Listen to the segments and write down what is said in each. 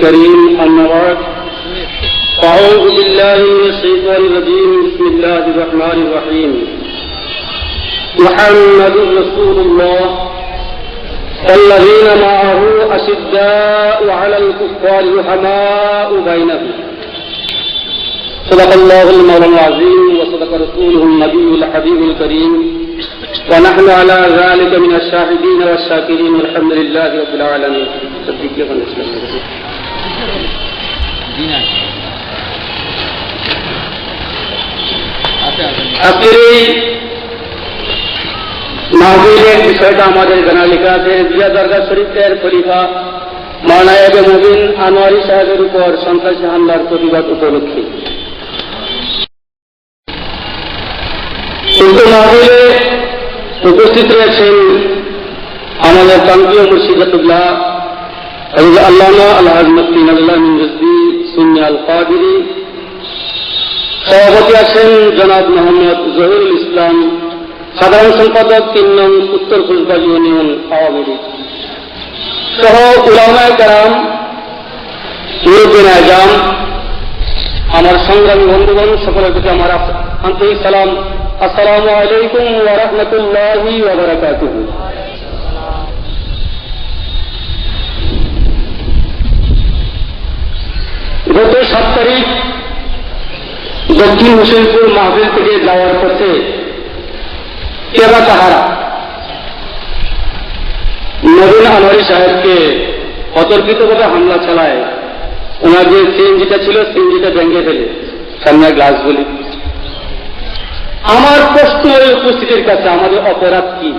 الكريم أما بعد أعوذ بالله من الشيطان الرجيم. بسم الله الرحمن الرحيم. محمد رسول الله. والذين معه أشداء على الكفار رحماء بينهم. صدق الله المولى العظيم وصدق رسوله النبي الحبيب الكريم. ونحن على ذلك من الشاهدين والشاكرين والحمد لله رب العالمين. আজকের বিষয়টা আমাদের জানা লেখা আছে। জিয়া দরগা শরীফের খলিফা মানায়ব মুবিন আনোয়ারি সাহেবের উপর সন্ত্রাসী হামলার প্রতিবাদ উপলক্ষে। উপস্থিত রয়েছেন আমাদের প্রান্তীয় মুর্শিদাতুল্লাহ আল্লামা আল্লাহ মুফতি নজরুল্লাহ মিন রিজভী সুন্নি আল কাদিরি সভাপতি আছেন জনাব মোহাম্মদ জহিরুল ইসলাম। সাধারণ সম্পাদক তিন নং উত্তর কুচবাজ ইউনিয়ন আওয়ামী লীগ। সহ উলামায় কারাম মুরব্বিন আজাম, আমার সংগ্রামী বন্ধুগণ, সকলের প্রতি আমার আন্তরিক সালাম। আসসালামু আলাইকুম ওয়া রাহমাতুল্লাহি ওয়া বারাকাতুহু। গত সাত তারিখ দক্ষিণ হোসেনপুর মাহফিল থেকে যাওয়ার পথে কেবা তাহারা নবীন আনোয়ারি সাহেবকে অতর্কিতভাবে হামলা চালায়। ওনার যে সিএনজিটা ছিল, সিএনজিটা ভেঙে ফেলে। সামনের গ্লাসগুলি আমার প্রশ্ন ওই উপস্থিতির কাছে, আমাদের অপরাধ কি?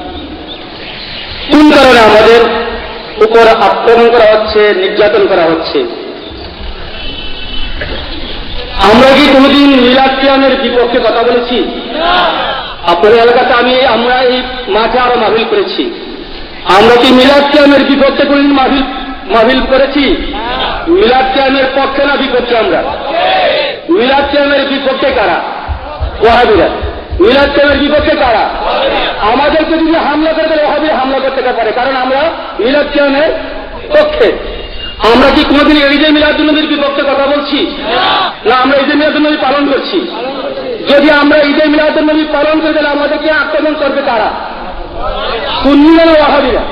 কোন কারণে আমাদের উপর আক্রমণ করা হচ্ছে, নির্যাতন করা হচ্ছে? আমরা কি কোনোদিন মিলাদ বিপক্ষে কথা বলেছি? আপনাদের এলাকাতে আমি, আমরা এই মাঠে আরও মাহবিল করেছি। আমরা কি মিলাদ কিয়ামের বিপক্ষে কোনদিন মাহিল মাহবিল করেছি? মিলাদ কিয়ামের পক্ষে না বিপক্ষে আমরা? মিলাদ কিয়ামের বিপক্ষে কারা? ওয়াহাবিরা। মিলাদ কিয়ামের বিপক্ষে কারা? আমাদেরকে যদি হামলা করে, তাহলে ওয়াহাবি হামলা করতে পারে, কারণ আমরা মিলাদ কিয়ামের পক্ষে। আমরা কি কোনোদিন যে মিলাদুল্নবীর বিপক্ষে কথা বলছি? না, আমরা ঈদে মিলাদুল্নবী পালন করছি। যদি আমরা ঈদে মিলাদুল্নবী পালন করে, তাহলে আমাদেরকে আক্রমণ করবে তারা সুন্নিরা ওয়াহাবিরা?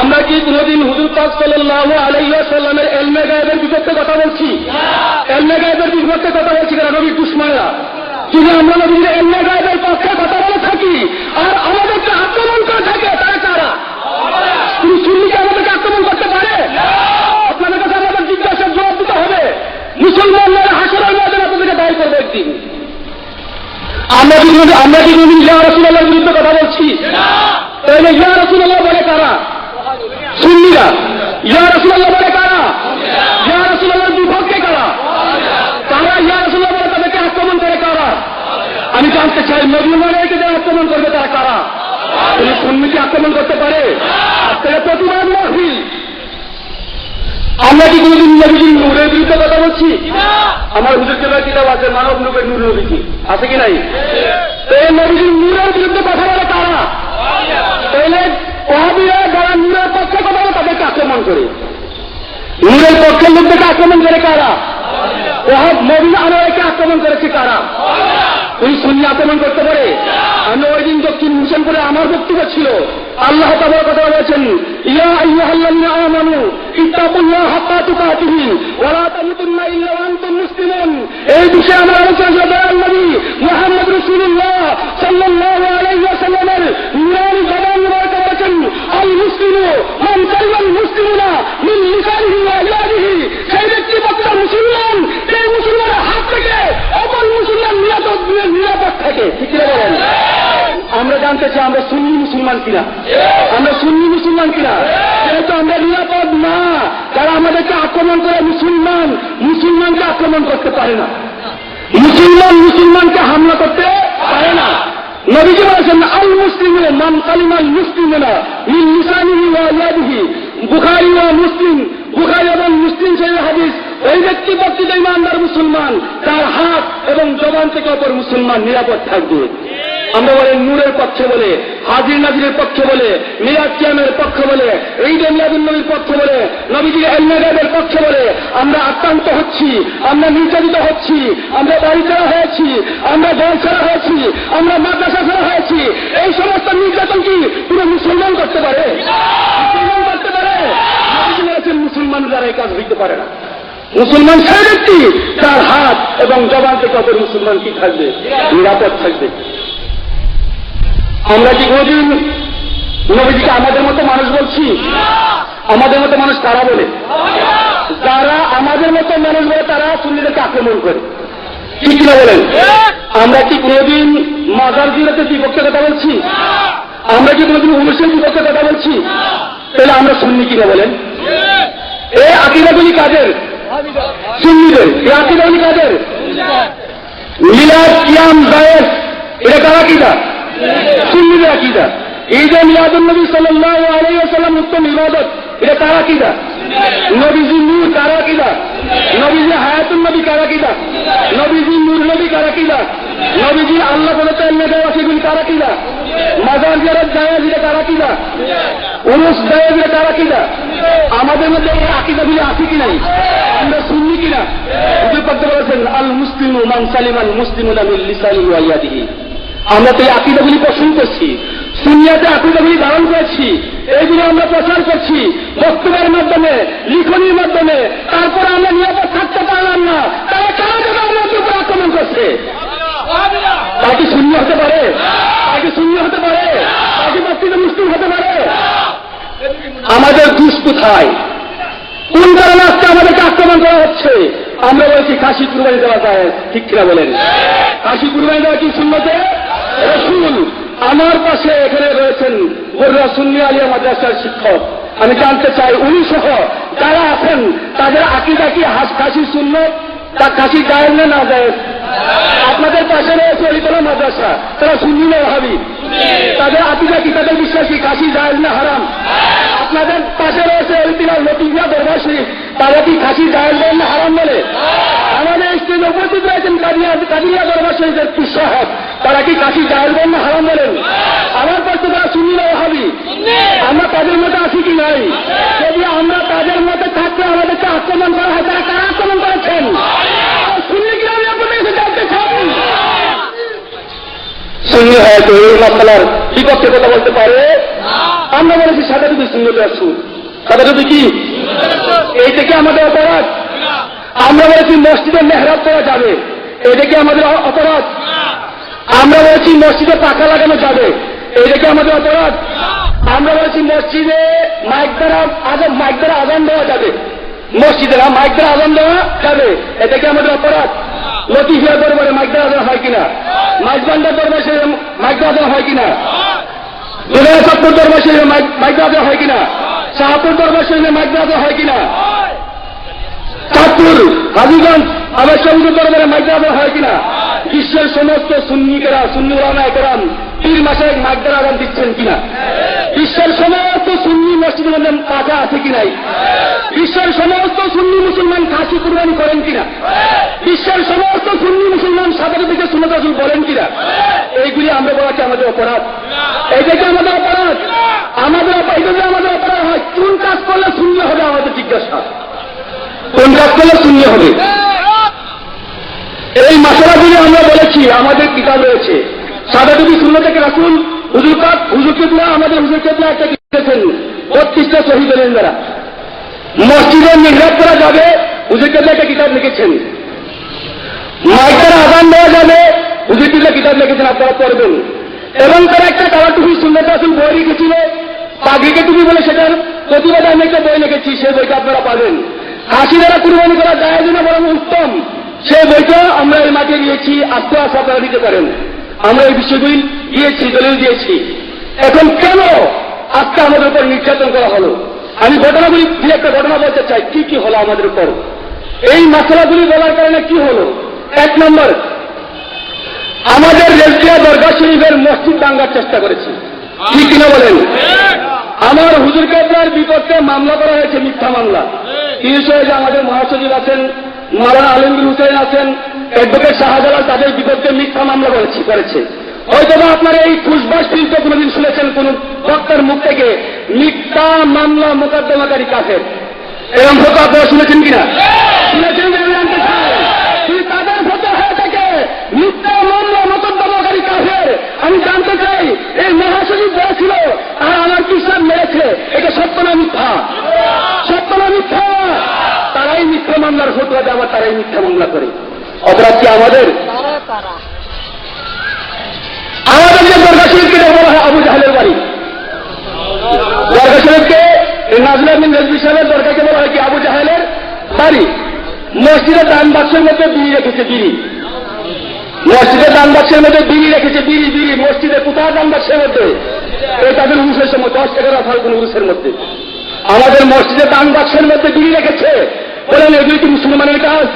আমরা কি কোনোদিন হুজুর পাক সাল্লাল্লাহু আলাইহি ওয়াসাল্লামের এলমে গায়েবের বিপক্ষে কথা বলছি? এলমে গায়েবের বিপক্ষে কথা বলছি কারণ নবীর দুশ্মনরা। যদি আমরা নবীর এলমে গায়েবের পক্ষে কথা বলে থাকি, আর আমাদেরকে আক্রমণ করে থাকে, তারা কারা? তুমি সুন্নিকে আমাদেরকে আক্রমণ করতে পারে? আপনাদের কাছে আমাদের জিজ্ঞাসার জবাব দিতে হবে। মুসলমানরা হাসরের ময়দানে আপনাদেরকে দায়ী করবে একদিন। আমরা কি আমরা কি কোনদিন ইয়া রসুল্লাহর বিরুদ্ধে কথা বলছি? তাহলে ইয়া রসুল্লাহ বলে কারা? সুন্নিরা। ইয়া রসুল্লাহ বলে কারা? ইয়া রসুল্লাহর বিপক্ষে কারা? তারা ইয়া রসুল্লাহ বলে তাদেরকে আক্রমণ করে কারা? আমি জানতে চাই, নবী মালাইকে যারা আক্রমণ করবে তারা কারা? তুমি সুন্নিকে আক্রমণ করতে পারে। তাহলে প্রতিবাদ মাহফিল আমরা কি কোনদিন নবীজির নূরের বিরুদ্ধে কথা বলছি? আমার হুজুর কেবলার কিতাব আছে, মানব নূরের নূর নবীজি আছে কি নাই? এই নবীজির নূরের বিরুদ্ধে কথা বলে কারা? তাহলে ওহাবিরা যারা নূরের পক্ষে কথা বলে, তাদেরকে আক্রমণ করে। নূরের পক্ষের লোকদেরকে আক্রমণ করে কারা? ওহাব নবী আনোয়ারকে আক্রমণ করেছে কারা? ওই সুন্নি আক্রমণ করতে পারে। আমি ওই দিন দক্ষিণ করে আমার বক্তব্য ছিল। আল্লাহ তাবার কথা বলেছেন, ইয়া আইয়ুহাল্লাযীনা আমানু, ইত্তাকুল্লাহ হাক্কা তুকাতিহি ওয়া লা তামুতুন্না ইল্লা ওয়া আনতুম এই বিষয়ে আমরা আলোচনা ছিল দয়াল নবী মুহাম্মদ রাসূলুল্লাহ সাল্লাল্লাহু আলাইহি ওয়াসাল্লামের নুরানি জবান মুবারক বলেছেন আল মুসলিমু মান সাল্লাল মুসলিমুনা মিন লিসানিহি ওয়া ইয়াদিহি সেই ব্যক্তি পক্ষে মুসলমান সেই মুসলমানের হাত থেকে অপর মুসলমান নিরাপদ নিরাপদ থাকে ঠিক করে বলেন আমরা জানতে চাই আমরা সুন্নি মুসলমান কিনা আমরা সুন্নি মুসলমান কিনা যেহেতু আমরা নিরাপদ না যারা আমাদেরকে আক্রমণ করে মুসলমান মুসলমানকে আক্রমণ করতে পারে না। মুসলমান মুসলমানকে হামলা করতে পারে না। নবীজি বলেছেন আল মুসলিম মান কালিমাল মুসলিমেরা মিন লিসানিহি ওয়া ইয়াদিহি বুখারী ওয়া মুসলিম, বুখারী এবং মুসলিম সেই হাদিস, ওই ব্যক্তি বক্তৃতা ইমানদার মুসলমান, তার হাত এবং জবান থেকে অপর মুসলমান নিরাপদ থাকবে। আমরা বলে নূরের পক্ষে বলে, হাজির নাজিরের পক্ষে বলে, মিরাজ কিয়ামের পক্ষে বলে, ঈদ মিলাদুল নবীর পক্ষে বলে নবীজির এলমেগাদের পক্ষে বলে, আমরা আক্রান্ত হচ্ছি, আমরা নির্যাতিত হচ্ছি, আমরা বাড়ি ছাড়া হয়েছি, আমরা দল ছাড়া হয়েছি, আমরা মাদ্রাসা ছাড়া হয়েছি, এই সমস্ত নির্যাতন কি পুরো মুসলমান করতে পারে? মুসলমান করতে পারে? মুসলমান যারা এই কাজ হইতে পারে না। মুসলমান সেই ব্যক্তি, তার হাত এবং জবান থেকে অপর মুসলমান কি থাকবে? নিরাপদ থাকবে। আমরা কি কোনদিন নবীজিকে আমাদের মতো মানুষ বলছি? আমাদের মতো মানুষ কারা বলে? যারা আমাদের মতো মানুষ বলে, তারা সুন্নিদেরকে আক্রমণ করে। ঠিক কিনা বলেন? আমরা কি কোনদিন মাজার জিরাতের বিপক্ষে কথা বলছি? আমরা কি কোনদিন উনিশের বিপক্ষে কথা বলছি? তাহলে আমরা সুন্নি কিনা বলেন? এ আকিদাগুলি কাদের? সুন্নিদের। এ আকিদাগুলি কাদের? মিলাদ, কিয়াম, জায়েজ। এটা কার আকিদা? সুন্নিদের আকিদা। এই যে মিলাদুল নবী সাল্লাল্লাহু আলাইহি ওয়াসাল্লাম উত্তম ইবাদত, এটা কার আকিদা? নবীজি নূর কার আকিদা? নবীজি হায়াতুল নবী কার আকিদা? নবীজি নূর নবী কার আকিদা? নবীজি আল্লাহ সেগুলি কার আকিদা? মাজার জিয়ারত জায়েজ এটা কার আকিদা? উরুস জায়েজ এটা কার আকিদা? আমাদের মধ্যে এই আকিদাগুলি আছে কি নাই? আমরা শুননি কিনা? হুজুর করতে বলেছেন আল মুসলিম মান সালিম আল মুসলিম লিসানি ওয়া ইয়াদিহি। আমরা তো এই আকিদাগুলি পোষণ করছি। সুনিয়াতে আকিদাগুলি ধারণ করেছি। এইগুলো আমরা প্রচার করছি। বক্তব্যের মাধ্যমে, লিখনির মাধ্যমে। তারপরে আমরা নিরাপদ থাকতে পারলাম না। তারা যাবে আমাদের উপর আক্রমণ করছে? তা কি শূন্য হতে পারে? তা কি শূন্য হতে পারে? তা কি বক্তব্য মুসলিম হতে পারে? আমাদের দুষ কোথায়? কোন কারণে আজকে আমাদেরকে আক্রমণ করা হচ্ছে? আমরা বলছি, কাশি কুরবানি দেওয়া যায়। ঠিক কিনা বলেন? কাশি কুরবানি দেওয়া কি শুনতে রসুল আমার পাশে এখানে রয়েছেন সুন্নি আলিয়া মাদ্রাসার শিক্ষক। আমি জানতে চাই উনি সহ যারা আছেন তাদের আকিদা কি হাস খাসি শূন্য তা কাশি গায়ের না না যায় আপনাদের পাশে রয়েছে অলিতলা মাদ্রাসা তারা সুন্নি না ভাবি তাদের আকিদা কি? তাদের বিশ্বাসী কাশি যায় না পাশে অলিতলা লতিফিয়া দরবার তারা কি কাশি জায়েজ বলে না হারাম বলে? আমাদের স্টেজে উপস্থিত রয়েছেন কাদিয়া কাদিয়া দরবার শরীফের তারা কি কাশি জায়েজ বলে না হারাম বলেন আমার পাশে তারা সুন্নি না ভাবি আমরা তাদের মধ্যে আছি কি নাই? যদি আমরা তাদের মধ্যে থাকতে আমাদেরকে আক্রমণ করা হয়, তারা কারা আক্রমণ করেছেন? কাছে হয়তো এই মশলার বিপক্ষে কথা বলতে পারে। আমরা বলেছি সাদা যদি সুন্দর আসুন সাদা যদি কি? এই থেকে আমাদের অপরাধ? আমরা বলেছি মসজিদে মেহরাব করা যাবে। এটা কি আমাদের অপরাধ? আমরা বলেছি মসজিদে পাখা লাগানো যাবে। এটা কি আমাদের অপরাধ? আমরা বলেছি মসজিদে মাইক দ্বারা আজান মাইক দ্বারা আজান দেওয়া যাবে। মসজিদে না, মাইক দ্বারা আজান দেওয়া যাবে। এটা কি আমাদের অপরাধ? লতিফিয়া দরবারে মাইক দ্বারা আজান হয় কিনা? মাইক বান্ডার দরবারে মাইক দ্বারা আজান হয় কিনা? দুনিয়া সত্তর দরবার মাইক দ্বারা আজান হয় কিনা? শাহপুর দরবার শরীফে মাইগ্রাজ হয় কিনা? চাঁদপুর হাজিগঞ্জ আবার দরবারে মাইগ্রাজ হয় কিনা? বিশ্বের সমস্ত সুন্নিকেরা, সুন্নি রানা একরাম পীর মাসে আদান দিচ্ছেন কিনা? বিশ্বের সমস্ত সুন্নি মসজিদের মধ্যে পাকা আছে কি নাই? বিশ্বের সমস্ত সুন্নি মুসলমান খাসি কুরবানি করেন কিনা? বিশ্বের সমস্ত সুন্নি মুসলমান সাঁতারের দিকে সুন্নত রাসূল বলেন কিনা? এইগুলি আমরা বলা কি আমাদের অপরাধ? এইটা কি আমাদের অপরাধ? আমাদের অপরাধ আমাদের অপরাধ হয়, কোন কাজ করলে শূন্য হবে আমাদের জিজ্ঞাসা? কোন কাজ করলে শূন্য হবে? এই মশলাগুলি আমরা বলেছি, আমাদের কিতাব রয়েছে। সাদা যদি শূন্য থেকে রাখুন হুজুর পাক, হুজুর কেতলা, আমাদের হুজুর কেতলা একটা শহীদ হলেন যারা মসজিদে নির্ভর করা যাবে, হুজুর কেতলা একটা কিতাব লিখেছেন। মাইকের আদান দেওয়া যাবে, হুজুর কেতলা কিতাব লিখেছেন, আপনারা পড়বেন। এবং তারা একটা তারা টুপি সুন্দর আসুন বই লিখেছিল। পাগড়িকে টুপি বলে সেটার প্রতিবাদে আমি একটা বই লিখেছি, সেই বইটা আপনারা পাবেন। হাসি দ্বারা কুরবানি করা যায় না, বরং উত্তম। সেই বইটা আমরা এই মাঠে দিয়েছি, আস্তে আস্তে আপনারা দিতে পারেন। আমরা এই বিষয়গুলি দিয়েছি, দলিল দিয়েছি। এখন কেন আজকে আমাদের উপর নির্যাতন করা হলো। আমি ঘটনাগুলি দু একটা ঘটনা বলতে চাই, কি কি হলো আমাদের উপর? এই মশলাগুলি বলার কারণে কি হলো? এক নম্বর, আমাদের রেলকিয়া দরগা শরীফের মসজিদ ভাঙ্গার চেষ্টা করেছি। কি কিনা বলেন? আমার হুজুর কেবলার বিপক্ষে মামলা করা হয়েছে, মিথ্যা মামলা। বিষয়ে যে আমাদের মহাসচিব আছেন মারানা আলমগীর হুসেন আছেন অ্যাডভোকেট শাহজালাল তাদের বিপক্ষে মিথ্যা মামলা করেছে। হয়তো বা আপনার এই ফুসবাস শিল্প কোনোদিন শুনেছেন কোন বক্তার মুখ থেকে মিথ্যা মামলা মোকদ্দমাকারী কাফের। এরকম ফটো আপনারা শুনেছেন কিনা? আমি জানতে চাই, এই মহাসচিব যারা ছিল তারা আমার কিসান মেরেছে। এটা সত্য না মিথ্যা? সত্য না মিথ্যা? তারাই মিথ্যা মামলার ফটোয়া দেওয়া তারাই মিথ্যা মামলা করে। অপরাধ কি আমাদের? আমাদের যে দরগা শরীফকে বলা হয় আবু জাহালের বাড়ি। দরগা শরীফকে নাজলা বিন দরগাকে বলা হয় কি আবু জাহালের বাড়ি। মসজিদের দান বাক্সের মধ্যে বিড়ি রেখেছে বিড়ি। মসজিদের দান বাক্সের মধ্যে বিড়ি রেখেছে বিড়ি বিড়ি। মসজিদে কোথায় দান বাক্সের মধ্যে? এই তাদের উরুষের সময়, দশ এগারো ফাল্গুন উরুষের মধ্যে। আমাদের মসজিদের দান বাক্সের মধ্যে বিড়ি রেখেছে। বলেন, এগুলি কি মুসলমানের কাজ?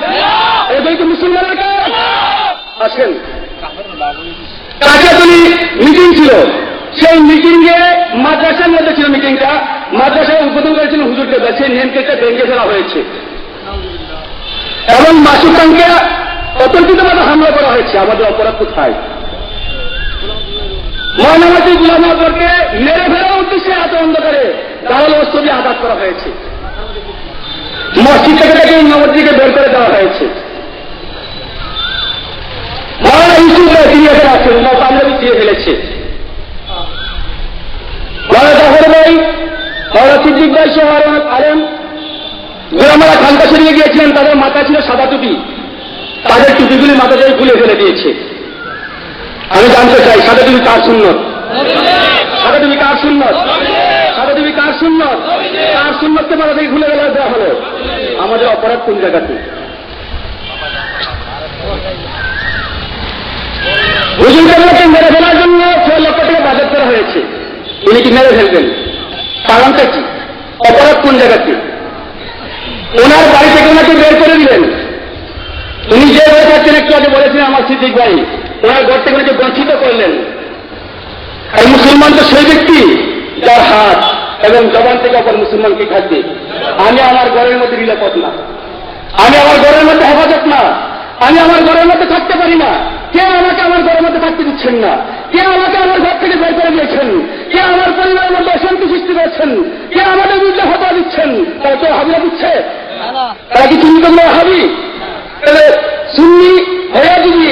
এগুলি কি মুসলমানের কাজ? আসেন। কাটিয়াতলি মিটিং ছিল। সেই মিটিং এ মাদ্রাসার মধ্যে ছিল মিটিংটা মাদ্রাসায় উদ্বোধন করেছিল হুজুরকে। সেই নেম কেটে ভেঙে ফেলা হয়েছে। এবং মাসুকানকে অতর্কিতভাবে হামলা করা হয়েছে। আমাদের অপরাধ কোথায়? মহানগরী গুলামকে মেরে ফেলার উদ্দেশ্যে এত অন্ধকারে দালাল অস্ত্র দিয়ে আঘাত করা হয়েছে। মসজিদ থেকে তাকে নবদ্বীপে বের করে দেওয়া হয়েছে। মাওলানা ইউসুফ আলেম গোলামারা খানকা শরীফে গিয়েছিলেন, তাদের মাথা ছিল সাদা টুপি। তাদের টুপিগুলি মাথা থেকে খুলে ফেলে দিয়েছে। আমি জানতে চাই, সাদা টুপি কার সুন্নত সাদা টুপি কার সুন্নত সাদা টুপি কার সুন্নত কার সুন্নতকে মাথা থেকে খুলে ফেলে দেওয়া হলো? আমাদের অপরাধ কোন জায়গাতে? হুজুর কেবলাকে মেরে ফেলার জন্য ছয় লক্ষ টাকা বাজেট করা হয়েছে। উনি কি মেরে ফেলবেন? কারণটা কি? অপরাধ কোন জায়গাতে ওনার বাড়ি থেকে ওনাকে বের করে দিলেন। উনি যে হয়ে থাকছেন একটু আগে বলেছিলেন আমার সিদ্দিক ভাই, ওনার ঘর থেকে ওনাকে বঞ্চিত করলেন। আর মুসলমান তো সেই ব্যক্তি, যার হাত এবং জবান থেকে অপর মুসলমানকে খাদ্যে আমি আমার ঘরের মধ্যে নিরাপদ না। আমি আমার ঘরের মধ্যে হেফাজত না। আমি আমার ঘরের মধ্যে থাকতে পারি না। কে আমাকে আমার ঘরের মধ্যে থাকতে দিচ্ছেন না? কে আমাকে আমার ঘর থেকে বের করে দিয়েছেন? কে আমার পরিবারের মধ্যে অশান্তি সৃষ্টি করেছেন? কে আমাদের বিরুদ্ধে হতা দিচ্ছেন? তারা তো হাবিরা দিচ্ছে তারা কি চিন্তা করে হাবি? তাহলে সুন্নি হয়ে যদি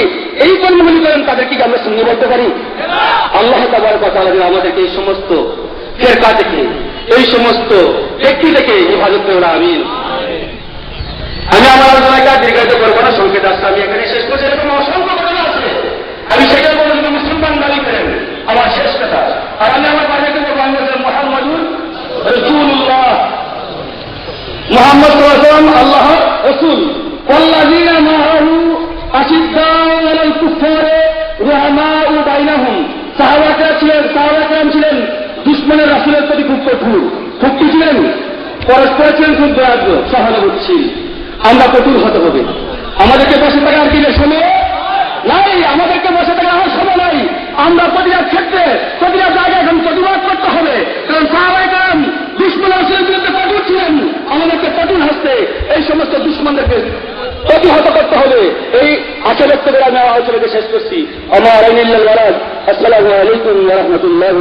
এই কর্মগুলি করেন তাদেরকে কি আমরা সুন্নি বলতে পারি? আল্লাহ তাবার কথা যেন আমাদেরকে এই সমস্ত ফেরকা থেকে, এই সমস্ত ব্যক্তি থেকে হেফাজত করে আমিন। আমি আমার আলোচনাকে দীর্ঘায়িত করব না, সংকেত আসছে, আমি এখানে করছি এরকম অসংখ্য ঘটনা আছে আমি সেটা বলব যদি মুসলমান দাবি করেন আমার শেষ কথা আর আমি আমার বাড়িতে বলব বাংলাদেশের মোহাম্মদুর রসুল্লাহ কোরআন আল্লাহ রসুল কল্লাজিনা মাহু আশিদ্দাল কুফারে রহমা ও বাইনাহম। সাহাবাকরা ছিলেন, সাহাবাকরাম ছিলেন দুশ্মনের রাসুলের প্রতি খুব কঠোর। খুব কি ছিলেন? পরস্পর ছিলেন খুব দয়াগ্র সহানুভূতিশীল। আমরা কঠোর হতে হবে। আমাদেরকে বসে থাকার দিলে সময় নাই, আমাদেরকে বসে থাকার আমার সময় নাই। আমরা প্রতিটা ক্ষেত্রে প্রতিটা জায়গায় এখন প্রতিবাদ করতে হবে। কারণ সাহাবাইকার দুশ্মন রাসুলের বিরুদ্ধে কঠোর ছিলেন। আমাদেরকে কঠোর হাসতে এই সমস্ত দুশ্মনদেরকে প্রতিহত করতে হবে। এই আশা ব্যক্ত করে আমি আমার আলোচনাকে শেষ করছি। আমার আইনুল্লাহ আসসালামু আলাইকুম রহমতুল্লাহ